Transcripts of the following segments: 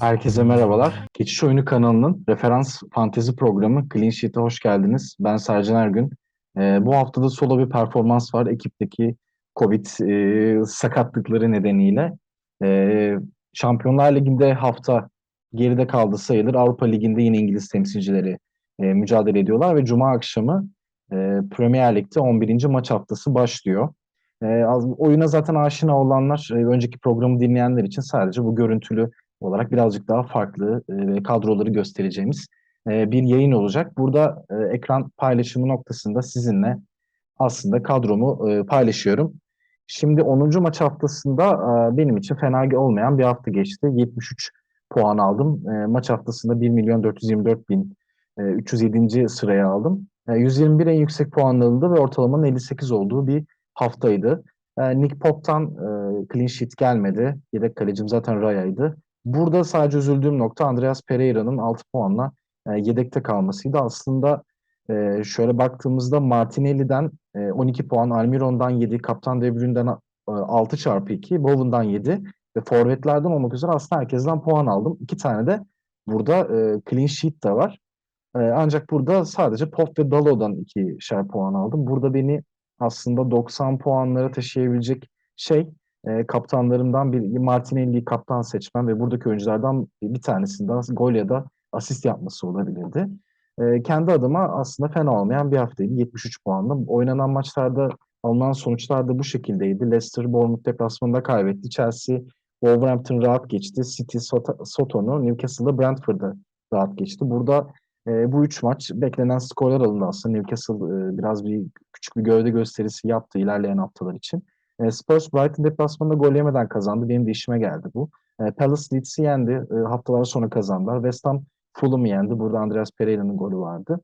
Herkese merhabalar. Geçiş Oyunu kanalının referans fantezi programı Clean Sheet'e hoş geldiniz. Ben Sercan Ergün. Ee, bu haftada solo bir performans var ekipteki Covid e, sakatlıkları nedeniyle. E, Şampiyonlar Ligi'nde hafta geride kaldı sayılır. Avrupa Ligi'nde yine İngiliz temsilcileri e, mücadele ediyorlar ve Cuma akşamı e, Premier Lig'de 11. maç haftası başlıyor. E, oyuna zaten aşina olanlar, e, önceki programı dinleyenler için sadece bu görüntülü olarak birazcık daha farklı e, kadroları göstereceğimiz e, bir yayın olacak. Burada e, ekran paylaşımı noktasında sizinle aslında kadromu e, paylaşıyorum. Şimdi 10. maç haftasında e, benim için fena olmayan bir hafta geçti. 73 puan aldım. E, maç haftasında 1 milyon 424 bin e, 307. sıraya aldım. E, 121 en yüksek puanlanıldı ve ortalamanın 58 olduğu bir haftaydı. E, Nick Pop'tan e, clean sheet gelmedi. Yedek kalecim zaten Raya'ydı. Burada sadece üzüldüğüm nokta Andreas Pereira'nın 6 puanla e, yedekte kalmasıydı. Aslında e, şöyle baktığımızda Martinelli'den e, 12 puan, Almiron'dan 7, Kaptan De Bruyne'den e, 6 çarpı 2, Bowen'dan 7 ve forvetlerden olmak üzere aslında herkesten puan aldım. İki tane de burada e, clean sheet de var. E, ancak burada sadece Pop ve Dalo'dan ikişer puan aldım. Burada beni aslında 90 puanlara taşıyabilecek şey e, kaptanlarımdan bir Martinelli'yi kaptan seçmem ve buradaki oyunculardan bir tanesinden gol ya da asist yapması olabilirdi. E, kendi adıma aslında fena olmayan bir haftaydı. 73 puanla. Oynanan maçlarda alınan sonuçlar da bu şekildeydi. Leicester Bournemouth deplasmanında kaybetti. Chelsea Wolverhampton rahat geçti. City Soton'u Newcastle'da Brentford'da rahat geçti. Burada e, bu üç maç beklenen skorlar alındı aslında. Newcastle e, biraz bir küçük bir gövde gösterisi yaptı ilerleyen haftalar için. E, Spurs Brighton deplasmanında gol yemeden kazandı. Benim de işime geldi bu. E, Palace Leeds'i yendi. E, haftalar sonra kazandılar. West Ham Fulham'ı yendi. Burada Andreas Pereira'nın golü vardı.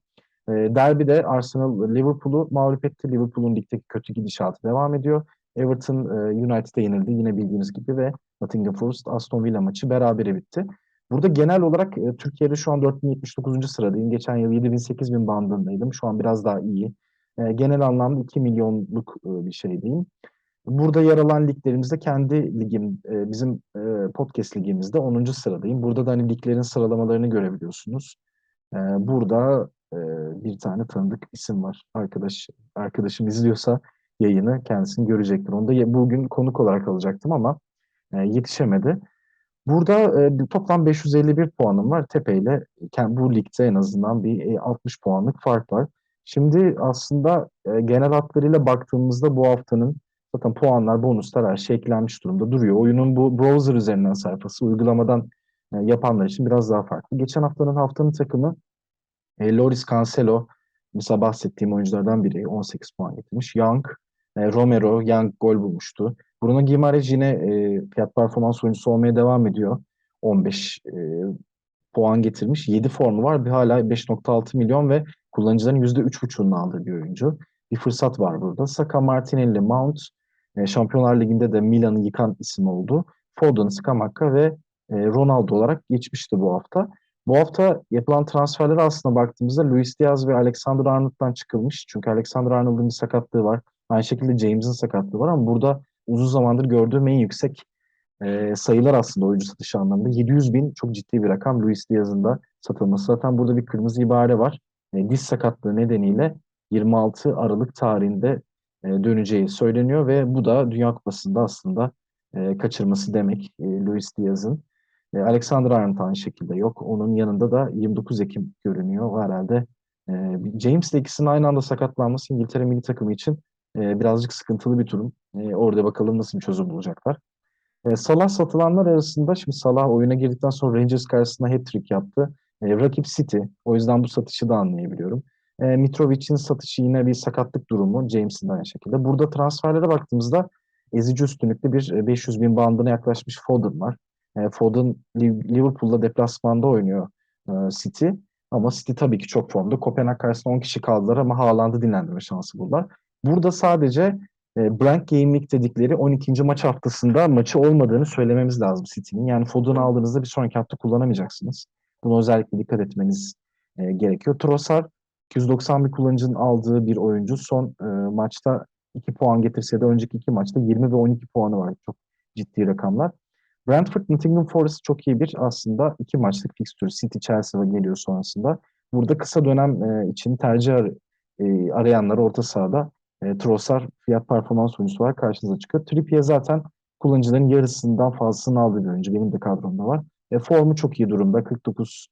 E, Derby'de Arsenal Liverpool'u mağlup etti. Liverpool'un ligdeki kötü gidişatı devam ediyor. Everton e, United'e yenildi yine bildiğiniz gibi ve Nottingham Forest Aston Villa maçı berabere bitti. Burada genel olarak e, Türkiye'de şu an 4079. sıradayım. Geçen yıl 7000-8000 bandındaydım. Şu an biraz daha iyi. E, genel anlamda 2 milyonluk e, bir şey diyeyim. Burada yer alan liglerimizde kendi ligim, e, bizim e, podcast ligimizde 10. sıradayım. Burada da hani liglerin sıralamalarını görebiliyorsunuz. E, burada bir tane tanıdık isim var. Arkadaş arkadaşım izliyorsa yayını kendisini görecektir. Onu da bugün konuk olarak alacaktım ama yetişemedi. Burada toplam 551 puanım var. Tepe ile bu ligde en azından bir 60 puanlık fark var. Şimdi aslında genel hatlarıyla baktığımızda bu haftanın Zaten puanlar, bonuslar her şey durumda duruyor. Oyunun bu browser üzerinden sayfası uygulamadan e, yapanlar için biraz daha farklı. Geçen haftanın haftanın takımı e, Loris Cancelo, mesela bahsettiğim oyunculardan biri 18 puan getirmiş. Young, e, Romero, Young gol bulmuştu. Bruno Guimaraes yine e, fiyat performans oyuncusu olmaya devam ediyor. 15 e, puan getirmiş. 7 formu var. Bir hala 5.6 milyon ve kullanıcıların %3.5'unu aldığı bir oyuncu. Bir fırsat var burada. Saka, Martinelli, Mount, e, Şampiyonlar Ligi'nde de Milan'ı yıkan isim oldu. Foden, Scamacca ve e, Ronaldo olarak geçmişti bu hafta. Bu hafta yapılan transferlere aslında baktığımızda Luis Diaz ve Alexander Arnold'dan çıkılmış. Çünkü Alexander Arnold'un bir sakatlığı var. Aynı şekilde James'in sakatlığı var ama burada uzun zamandır gördüğüm en yüksek e, sayılar aslında oyuncu satışı anlamında. 700 bin çok ciddi bir rakam Luis Diaz'ın da satılması. Zaten burada bir kırmızı ibare var. E, diz sakatlığı nedeniyle 26 Aralık tarihinde e, döneceği söyleniyor ve bu da Dünya Kupası'nda aslında e, kaçırması demek e, Luis Diaz'ın. E, Alexander Arnold aynı şekilde yok. Onun yanında da 29 Ekim görünüyor. Herhalde e, James ikisinin aynı anda sakatlanması İngiltere milli takımı için e, birazcık sıkıntılı bir durum. E, orada bakalım nasıl bir çözüm bulacaklar. E, Salah satılanlar arasında şimdi Salah oyuna girdikten sonra Rangers karşısında hat-trick yaptı. Rakip City. O yüzden bu satışı da anlayabiliyorum. Mitrovic'in satışı yine bir sakatlık durumu. James'in aynı şekilde. Burada transferlere baktığımızda ezici üstünlükte bir 500 e, bin bandına yaklaşmış Foden var. Foden Liverpool'da deplasmanda oynuyor e, City. Ama City tabii ki çok formda. Kopenhag karşısında 10 kişi kaldılar ama Haaland'ı dinlendirme şansı buldular. Burada sadece e, blank week dedikleri 12. maç haftasında maçı olmadığını söylememiz lazım City'nin. Yani Foden'ı aldığınızda bir sonraki hafta kullanamayacaksınız. Buna özellikle dikkat etmeniz e, gerekiyor. Trossard 290 bir kullanıcının aldığı bir oyuncu son e, maçta 2 puan getirse de önceki iki maçta 20 ve 12 puanı var. Çok ciddi rakamlar. Brentford Nottingham Forest çok iyi bir aslında iki maçlık fikstür. City Chelsea geliyor sonrasında. Burada kısa dönem e, için tercih ar- e, arayanlar orta sahada e, Trossard fiyat performans oyuncusu var karşınıza çıkıyor. Trippier zaten kullanıcıların yarısından fazlasını aldığı bir oyuncu. Benim de kadromda var. E, formu çok iyi durumda. 49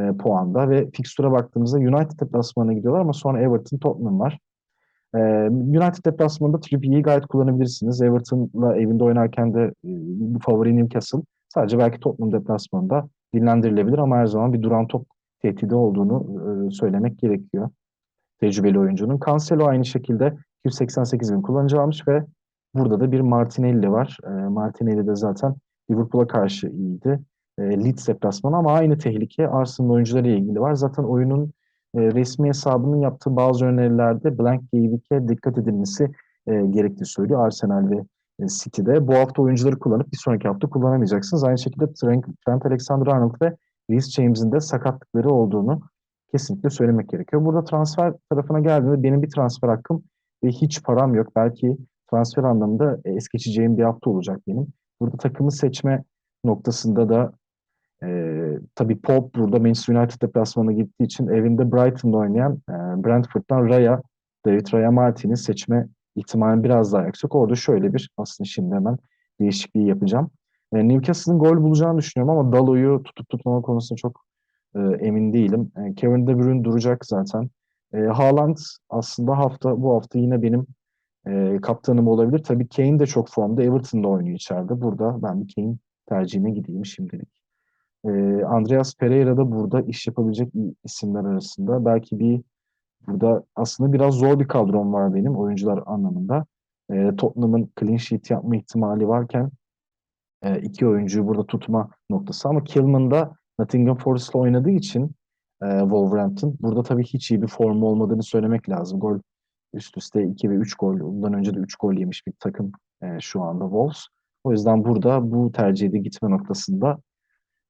e, puanda ve fikstüre baktığımızda United deplasmanına gidiyorlar ama sonra Everton, Tottenham var. E, United deplasmanında Trippier'i gayet kullanabilirsiniz. Everton'la evinde oynarken de e, bu favori Newcastle. Sadece belki Tottenham deplasmanında dinlendirilebilir ama her zaman bir duran top tehdidi olduğunu e, söylemek gerekiyor. Tecrübeli oyuncunun. Cancelo aynı şekilde 288 bin kullanıcı almış ve burada da bir Martinelli var. E, Martinelli de zaten Liverpool'a karşı iyiydi. E, Leeds deplasmanı ama aynı tehlike Arsenal oyuncuları ile ilgili var. Zaten oyunun e, resmi hesabının yaptığı bazı önerilerde Blank Gameweek'e dikkat edilmesi e, gerektiği söylüyor Arsenal ve e, City'de. Bu hafta oyuncuları kullanıp bir sonraki hafta kullanamayacaksınız. Aynı şekilde Trent, Trent Alexander-Arnold ve Reece James'in de sakatlıkları olduğunu kesinlikle söylemek gerekiyor. Burada transfer tarafına geldiğinde benim bir transfer hakkım ve hiç param yok. Belki transfer anlamında e, es geçeceğim bir hafta olacak benim. Burada takımı seçme noktasında da e, tabii Pope burada Manchester United deplasmanına gittiği için evinde Brighton'da oynayan e, Brentford'dan Raya, David Raya Martin'i seçme ihtimalim biraz daha yüksek. Orada şöyle bir aslında şimdi hemen değişikliği yapacağım. E, Newcastle'ın gol bulacağını düşünüyorum ama Dalo'yu tutup tutmama konusunda çok e, emin değilim. E, Kevin De Bruyne duracak zaten. E, Haaland aslında hafta bu hafta yine benim e, kaptanım olabilir. Tabii Kane de çok formda. Everton'da oynuyor içeride. Burada ben bir Kane tercihine gideyim şimdilik. E, Andreas Pereira da burada iş yapabilecek isimler arasında. Belki bir burada aslında biraz zor bir kadrom var benim oyuncular anlamında. E, Tottenham'ın clean sheet yapma ihtimali varken e, iki oyuncuyu burada tutma noktası. Ama Kilman'da Nottingham Forest'la oynadığı için e, Wolverhampton burada tabii hiç iyi bir formu olmadığını söylemek lazım. Gol üst üste 2 ve 3 gol. Bundan önce de 3 gol yemiş bir takım e, şu anda Wolves. O yüzden burada bu tercihde gitme noktasında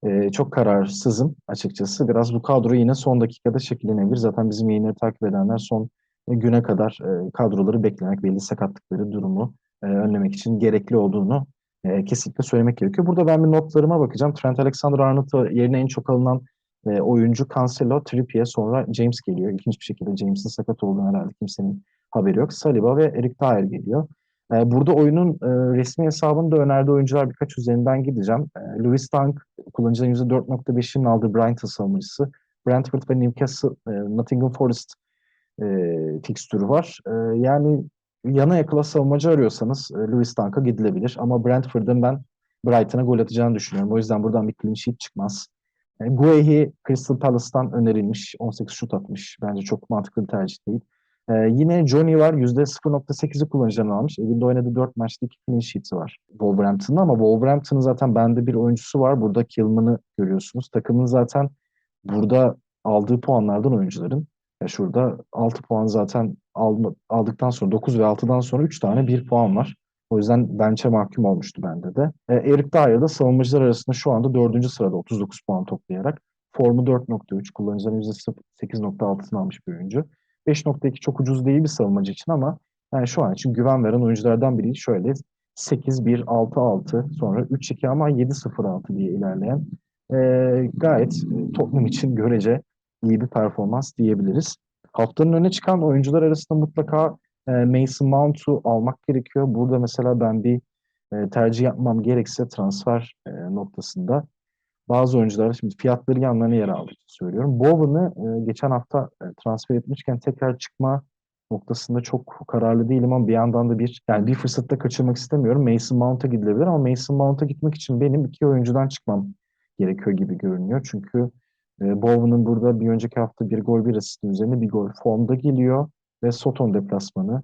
e, çok kararsızım açıkçası. Biraz bu kadro yine son dakikada şekillenebilir. Zaten bizim yayınları takip edenler son güne kadar e, kadroları beklemek, belli sakatlıkları, durumu e, önlemek için gerekli olduğunu e, kesinlikle söylemek gerekiyor. Burada ben bir notlarıma bakacağım. Trent Alexander-Arnold yerine en çok alınan e, oyuncu Cancelo, Trippier sonra James geliyor. İlginç bir şekilde James'in sakat olduğunu herhalde kimsenin haberi yok. Saliba ve Eric Dyer geliyor. E, burada oyunun e, resmi hesabında önerdiği oyuncular birkaç üzerinden gideceğim. E, Louis Dunk kullanıcıların %4.5'inin aldığı Brighton savunmacısı. Brentford ve Newcastle, e, Nottingham Forest e, fikstürü var. E, yani yana yakıla savunmacı arıyorsanız e, Louis Dunk'a gidilebilir. Ama Brentford'ın ben Brighton'a gol atacağını düşünüyorum. O yüzden buradan bir clean sheet çıkmaz. E, Guehi Crystal Palace'tan önerilmiş. 18 şut atmış. Bence çok mantıklı bir tercih değil. E, yine Johnny var. %0.8'i kullanıcıdan almış. Evinde oynadığı 4 maçta 2 clean sheet'i var Wolverhampton'da ama Wolverhampton'ın zaten bende bir oyuncusu var. Burada Kilman'ı görüyorsunuz. Takımın zaten burada aldığı puanlardan oyuncuların ya şurada 6 puan zaten aldıktan sonra 9 ve 6'dan sonra 3 tane 1 puan var. O yüzden bench'e mahkum olmuştu bende de. E, Eric Dyer da savunmacılar arasında şu anda 4. sırada 39 puan toplayarak. Formu 4.3, kullanıcıların %8.6'sını almış bir oyuncu. 5.2 çok ucuz değil bir savunmacı için ama yani şu an için güven veren oyunculardan biri şöyle 8-1-6-6 sonra 3-2 ama 7-0-6 diye ilerleyen e, gayet e, Tottenham için görece iyi bir performans diyebiliriz. Haftanın öne çıkan oyuncular arasında mutlaka e, Mason Mount'u almak gerekiyor. Burada mesela ben bir e, tercih yapmam gerekse transfer e, noktasında bazı oyuncular şimdi fiyatları yanlarına yer aldığı söylüyorum. Bowen'ı geçen hafta transfer etmişken tekrar çıkma noktasında çok kararlı değilim ama bir yandan da bir yani bir fırsatta kaçırmak istemiyorum. Mason Mount'a gidilebilir ama Mason Mount'a gitmek için benim iki oyuncudan çıkmam gerekiyor gibi görünüyor. Çünkü e, Bowen'ın burada bir önceki hafta bir gol bir asist üzerine bir gol formda geliyor ve Soton deplasmanı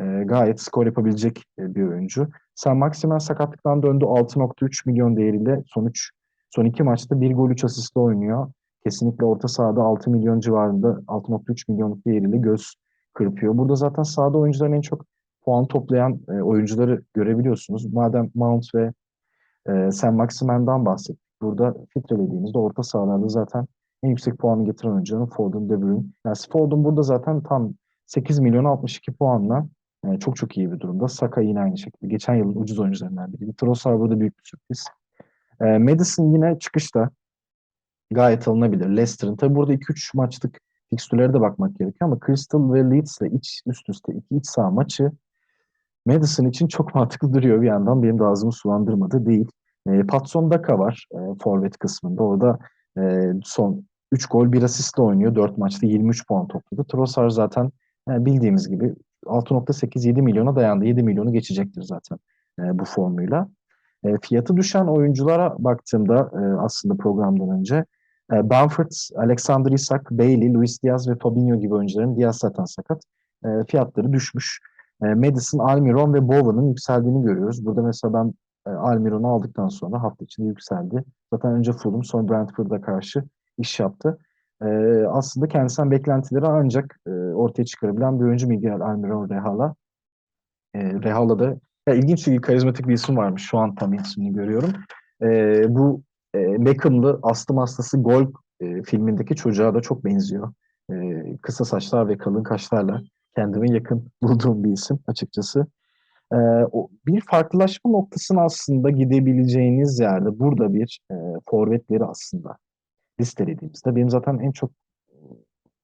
e, gayet skor yapabilecek e, bir oyuncu. Sen Maximen sakatlıktan döndü 6.3 milyon değeriyle son 3 son iki maçta bir gol 3 asistle oynuyor. Kesinlikle orta sahada 6 milyon civarında 6.3 milyonluk değeriyle göz kırpıyor. Burada zaten sahada oyuncuların en çok puan toplayan e, oyuncuları görebiliyorsunuz. Madem Mount ve e, Sen Maximen'dan bahsettik. Burada filtrelediğimizde orta sahalarda zaten en yüksek puanı getiren oyuncuların Foden, De Bruyne. Yani Foden burada zaten tam 8 milyon 62 puanla yani çok çok iyi bir durumda. Saka yine aynı şekilde. Geçen yılın ucuz oyuncularından biri. Trossard burada büyük bir sürpriz. E, Madison yine çıkışta gayet alınabilir. Leicester'ın tabi burada 2-3 maçlık fikstürlere de bakmak gerekiyor ama Crystal ve Leeds'le iç, üst üste iki iç saha maçı Madison için çok mantıklı duruyor bir yandan. Benim de ağzımı sulandırmadı değil. E, Patson Daka var e, forvet kısmında. Orada e, son 3 gol 1 asistle oynuyor. 4 maçta 23 puan topladı. Trossard zaten e, bildiğimiz gibi 6.8-7 milyona dayandı. 7 milyonu geçecektir zaten e, bu formuyla. E, fiyatı düşen oyunculara baktığımda e, aslında programdan önce e, Bamford, Alexander Isak, Bailey, Luis Diaz ve Fabinho gibi oyuncuların Diaz zaten sakat. E, fiyatları düşmüş. E, Madison, Almiron ve Bowen'ın yükseldiğini görüyoruz. Burada mesela ben e, Almiron'u aldıktan sonra hafta içinde yükseldi. Zaten önce Fulham sonra Brentford'a karşı iş yaptı. E, aslında kendisinden beklentileri ancak e, ortaya çıkarabilen bir oyuncu Miguel Almiron Rehala. E, Rehala da ya ilginç bir karizmatik bir isim varmış. Şu an tam ismini görüyorum. E, bu e, Beckham'lı astım hastası Gol e, filmindeki çocuğa da çok benziyor. E, kısa saçlar ve kalın kaşlarla kendime yakın bulduğum bir isim açıkçası. E, o, bir farklılaşma noktasına aslında gidebileceğiniz yerde burada bir e, forvetleri aslında listelediğimizde benim zaten en çok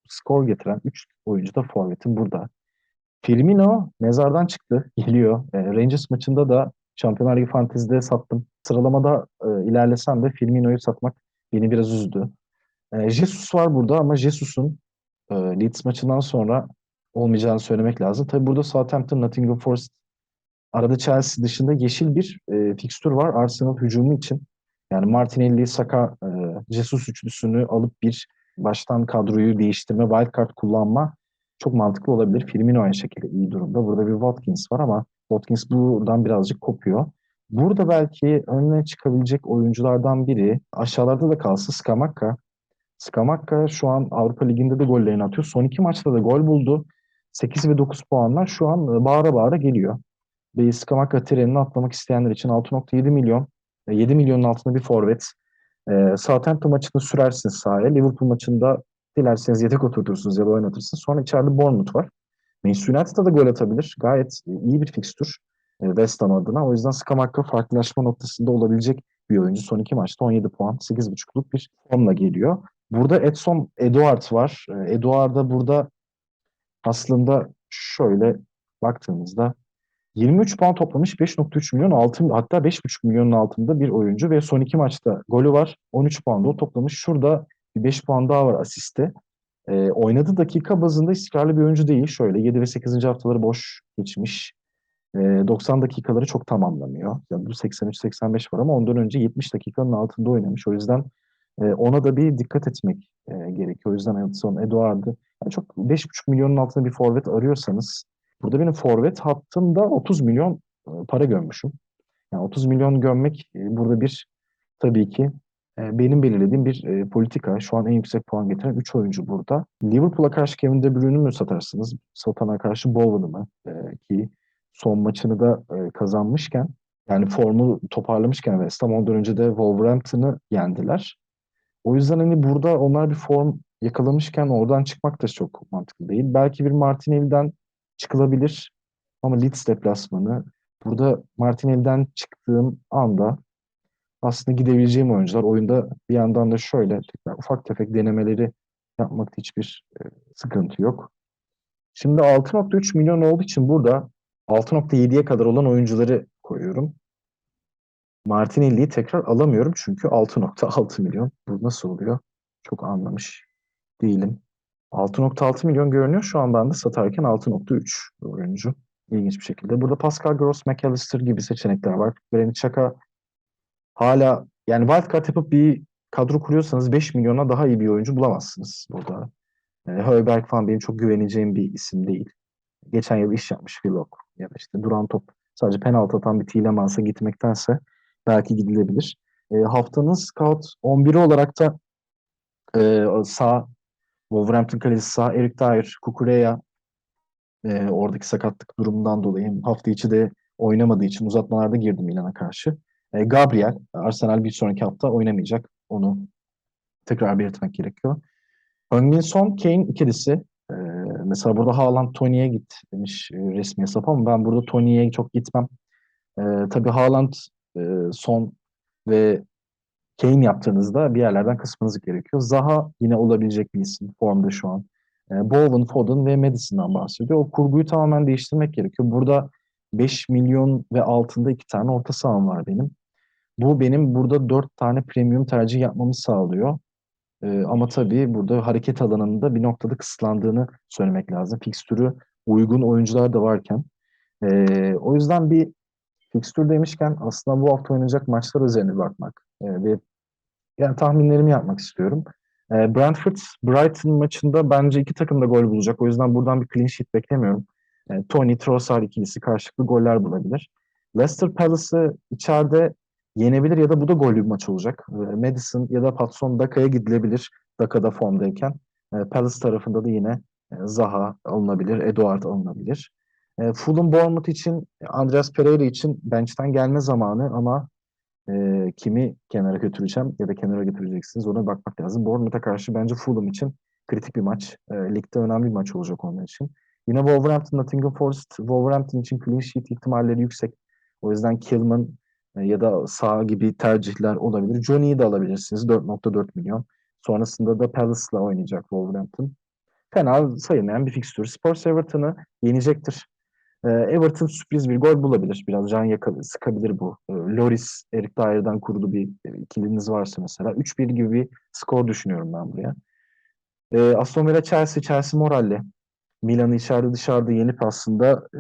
skor getiren 3 oyuncu da forvetim burada. Firmino mezardan çıktı, geliyor. E, Rangers maçında da Şampiyonlar Ligi Fantezi'de sattım. Sıralamada e, ilerlesem de Firmino'yu satmak beni biraz üzdü. E, Jesus var burada ama Jesus'un e, Leeds maçından sonra olmayacağını söylemek lazım. Tabi burada Southampton, Nottingham Forest arada Chelsea dışında yeşil bir e, fikstür var Arsenal hücumu için. Yani Martinelli, Saka, e, Jesus üçlüsünü alıp bir baştan kadroyu değiştirme, wildcard kullanma çok mantıklı olabilir. Firmino aynı şekilde iyi durumda. Burada bir Watkins var ama Watkins buradan birazcık kopuyor. Burada belki önüne çıkabilecek oyunculardan biri aşağılarda da kalsa Skamakka. Skamakka şu an Avrupa Ligi'nde de gollerini atıyor. Son iki maçta da gol buldu. 8 ve 9 puanlar şu an bağıra bağıra geliyor. Ve Skamakka trenini atlamak isteyenler için 6.7 milyon, 7 milyonun altında bir forvet. E, Southampton maçını sürersiniz sahaya. Liverpool maçında dilerseniz yedek oturtursunuz ya da oynatırsınız. Sonra içeride Bournemouth var. Manchester United'a da gol atabilir. Gayet iyi bir fikstür e, West Ham adına. O yüzden Skamakka farklılaşma noktasında olabilecek bir oyuncu. Son iki maçta 17 puan, 8.5'luk bir formla geliyor. Burada Edson Eduard var. E, Eduard da burada aslında şöyle baktığımızda 23 puan toplamış 5.3 milyon altın hatta 5.5 milyonun altında bir oyuncu ve son iki maçta golü var. 13 puan da o toplamış. Şurada bir 5 puan daha var asiste. E, oynadığı dakika bazında istikrarlı bir oyuncu değil. Şöyle 7 ve 8. haftaları boş geçmiş. E, 90 dakikaları çok tamamlamıyor. Yani bu 83-85 var ama ondan önce 70 dakikanın altında oynamış. O yüzden e, ona da bir dikkat etmek e, gerekiyor. O yüzden Edson Eduard'ı yani çok 5,5 milyonun altında bir forvet arıyorsanız burada benim forvet hattımda 30 milyon e, para gömmüşüm. Yani 30 milyon gömmek e, burada bir tabii ki e, benim belirlediğim bir politika. Şu an en yüksek puan getiren 3 oyuncu burada. Liverpool'a karşı Kevin De Bruyne'ü mü satarsınız? Satan'a karşı Bowen'ı mı? Ki son maçını da kazanmışken yani formu toparlamışken West Ham ondan önce de Wolverhampton'ı yendiler. O yüzden hani burada onlar bir form yakalamışken oradan çıkmak da çok mantıklı değil. Belki bir Martinelli'den çıkılabilir ama Leeds deplasmanı. Burada Martinelli'den çıktığım anda aslında gidebileceğim oyuncular. Oyunda bir yandan da şöyle ufak tefek denemeleri yapmakta hiçbir e, sıkıntı yok. Şimdi 6.3 milyon olduğu için burada 6.7'ye kadar olan oyuncuları koyuyorum. Martinelli'yi tekrar alamıyorum çünkü 6.6 milyon. Bu nasıl oluyor? Çok anlamış değilim. 6.6 milyon görünüyor. Şu an ben de satarken 6.3 oyuncu. İlginç bir şekilde. Burada Pascal Gross, McAllister gibi seçenekler var. Granit Xhaka hala yani wildcard yapıp bir kadro kuruyorsanız 5 milyona daha iyi bir oyuncu bulamazsınız burada. Yani Höyberg falan benim çok güveneceğim bir isim değil. Geçen yıl iş yapmış Willock ya da işte duran top sadece penaltı atan bir Tielemans'a gitmektense belki gidilebilir. E, haftanın scout 11'i olarak da e, sağ Wolverhampton kalesi sağ Eric Dyer, Kukureya e, oradaki sakatlık durumundan dolayı hafta içi de oynamadığı için uzatmalarda girdi Milan'a karşı. E, Gabriel, Arsenal bir sonraki hafta oynamayacak. Onu tekrar belirtmek gerekiyor. Heung-Min Son, Kane ikilisi. E, mesela burada Haaland Tony'ye git demiş e, resmi hesap ama ben burada Tony'ye çok gitmem. E, tabii Haaland e, Son ve Kane yaptığınızda bir yerlerden kısmanız gerekiyor. Zaha yine olabilecek bir isim formda şu an. E, Bowen, Foden ve Madison'dan bahsediyor. O kurguyu tamamen değiştirmek gerekiyor. Burada 5 milyon ve altında iki tane orta saham var benim. Bu benim burada 4 tane premium tercih yapmamı sağlıyor. E, ama tabii burada hareket alanında bir noktada kısıtlandığını söylemek lazım. Fikstürü uygun oyuncular da varken. E, o yüzden bir fikstür demişken aslında bu hafta oynanacak maçlar üzerine bakmak e, ve yani tahminlerimi yapmak istiyorum. E, Brentford Brighton maçında bence iki takım da gol bulacak. O yüzden buradan bir clean sheet beklemiyorum. E, Tony Trossard ikilisi karşılıklı goller bulabilir. Leicester Palace'ı içeride yenebilir ya da bu da gollü bir maç olacak. E, Madison ya da Patson Daka'ya gidilebilir Daka'da formdayken. E, Palace tarafında da yine e, Zaha alınabilir, Eduard alınabilir. E, Fulham Bournemouth için, Andreas Pereira için bench'ten gelme zamanı ama e, kimi kenara götüreceğim ya da kenara götüreceksiniz ona bakmak lazım. Bournemouth'a karşı bence Fulham için kritik bir maç. E, ligde önemli bir maç olacak onun için. Yine Wolverhampton, Nottingham Forest, Wolverhampton için clean sheet ihtimalleri yüksek. O yüzden Kilman e, ya da sağ gibi tercihler olabilir. Johnny'yi de alabilirsiniz 4.4 milyon. Sonrasında da Palace'la oynayacak Wolverhampton. Fena sayılmayan bir fikstür. Spurs Everton'ı yenecektir. Ee, Everton sürpriz bir gol bulabilir. Biraz can yakalı, sıkabilir bu. Ee, Loris, Eric Dyer'dan kurulu bir e, ikiliniz varsa mesela. 3-1 gibi bir skor düşünüyorum ben buraya. Ee, Aston Villa Chelsea, Chelsea moralli. Milan'ı içeride dışarıda yenip aslında e,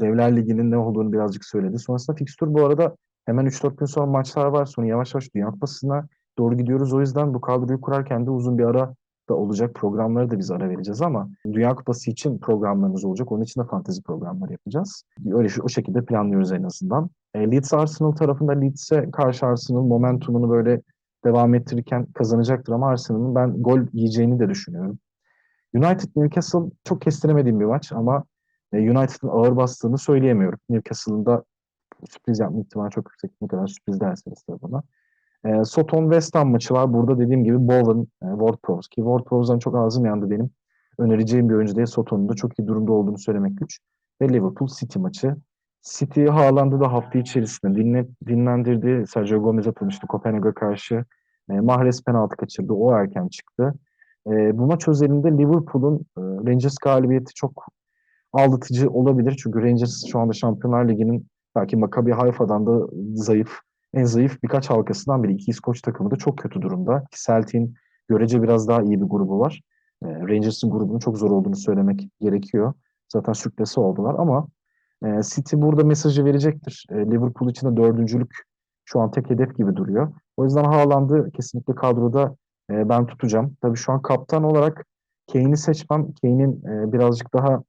Devler Ligi'nin ne olduğunu birazcık söyledi. Sonrasında fikstür bu arada hemen 3-4 gün sonra maçlar var. Sonra yavaş yavaş Dünya Kupası'na doğru gidiyoruz. O yüzden bu kadroyu kurarken de uzun bir ara da olacak programları da biz ara vereceğiz ama Dünya Kupası için programlarımız olacak. Onun için de fantezi programları yapacağız. Öyle o şekilde planlıyoruz en azından. E, Leeds Arsenal tarafında Leeds'e karşı Arsenal momentumunu böyle devam ettirirken kazanacaktır ama Arsenal'ın ben gol yiyeceğini de düşünüyorum. United Newcastle çok kestiremediğim bir maç ama e, United'ın ağır bastığını söyleyemiyorum. Newcastle'ın da sürpriz yapma ihtimali çok yüksek. Ne kadar sürpriz derseniz tabii bana. E, Soton West Ham maçı var. Burada dediğim gibi Bowen, e, Ward-Prowse ki Ward-Prowse'dan çok ağzım yandı benim. Önereceğim bir oyuncu değil. Soton'un da çok iyi durumda olduğunu söylemek güç. Ve Liverpool City maçı. City Haaland'ı da hafta içerisinde dinle, dinlendirdi. Sergio Gomez atılmıştı Kopenhag'a karşı. E, Mahrez penaltı kaçırdı. O erken çıktı. E, bu maç özelinde Liverpool'un e, Rangers galibiyeti çok aldatıcı olabilir. Çünkü Rangers şu anda Şampiyonlar Ligi'nin belki Maccabi Haifa'dan da zayıf en zayıf birkaç halkasından biri. İki İskoç takımı da çok kötü durumda. Celtic'in görece biraz daha iyi bir grubu var. E, Rangers'ın grubunun çok zor olduğunu söylemek gerekiyor. Zaten sürklesi oldular ama e, City burada mesajı verecektir. E, Liverpool için de dördüncülük şu an tek hedef gibi duruyor. O yüzden Haaland'ı kesinlikle kadroda e, ben tutacağım. Tabii şu an kaptan olarak Kane'i seçmem. Kane'in e, birazcık daha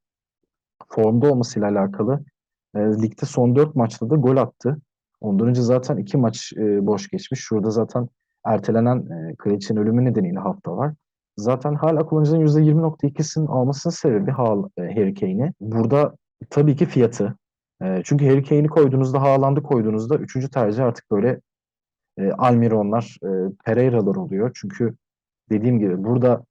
formda olmasıyla alakalı. E, ligde son dört maçta da gol attı. Ondan önce zaten iki maç e, boş geçmiş. Şurada zaten ertelenen e, Kraliçenin ölümü nedeniyle hafta var. Zaten hala kullanıcının %20.2'sinin almasının sebebi Hal, e, Harry Kane'i. Burada tabii ki fiyatı. E, çünkü Harry Kane'i koyduğunuzda, Haaland'ı koyduğunuzda üçüncü tercih artık böyle e, Almironlar, e, Pereira'lar oluyor. Çünkü dediğim gibi burada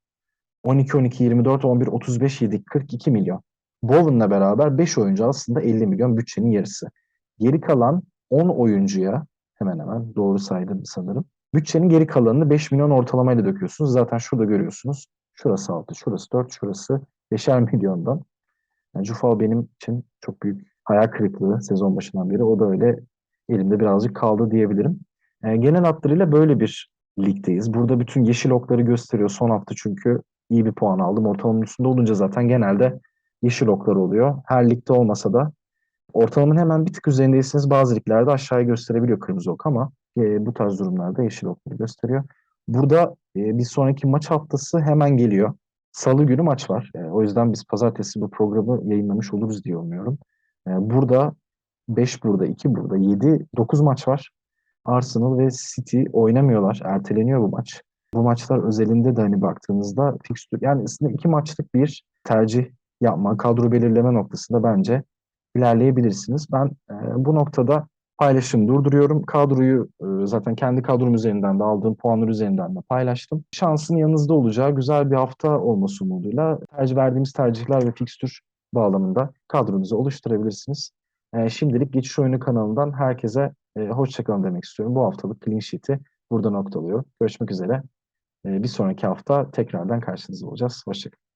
12, 12, 24, 11, 35 yedik 42 milyon. Bowen'la beraber 5 oyuncu aslında 50 milyon bütçenin yarısı. Geri kalan 10 oyuncuya hemen hemen doğru saydım sanırım. Bütçenin geri kalanını 5 milyon ortalamayla döküyorsunuz. Zaten şurada görüyorsunuz. Şurası 6, şurası 4, şurası 5'er milyondan. Yani Cufal benim için çok büyük hayal kırıklığı sezon başından beri. O da öyle elimde birazcık kaldı diyebilirim. E, genel hatlarıyla böyle bir ligdeyiz. Burada bütün yeşil okları gösteriyor son hafta çünkü iyi bir puan aldım. Ortalamanın üstünde olunca zaten genelde yeşil oklar oluyor. Her ligde olmasa da Ortalamanın hemen bir tık üzerindeyseniz bazı liglerde aşağıya gösterebiliyor kırmızı ok ama e, bu tarz durumlarda yeşil okları gösteriyor. Burada e, bir sonraki maç haftası hemen geliyor. Salı günü maç var. E, o yüzden biz pazartesi bu programı yayınlamış oluruz diye umuyorum. E, burada 5 burada, 2 burada, 7, 9 maç var. Arsenal ve City oynamıyorlar. Erteleniyor bu maç. Bu maçlar özelinde de hani baktığınızda fikstür yani aslında iki maçlık bir tercih yapma, kadro belirleme noktasında bence ilerleyebilirsiniz. Ben e, bu noktada paylaşım durduruyorum. Kadroyu e, zaten kendi kadrom üzerinden de aldığım puanlar üzerinden de paylaştım. Şansın yanınızda olacağı güzel bir hafta olması umuduyla tercih verdiğimiz tercihler ve fikstür bağlamında kadronuzu oluşturabilirsiniz. E, şimdilik Geçiş Oyunu kanalından herkese e, hoşçakalın demek istiyorum. Bu haftalık clean sheet'i burada noktalıyor. Görüşmek üzere. E, bir sonraki hafta tekrardan karşınızda olacağız. Hoşçakalın.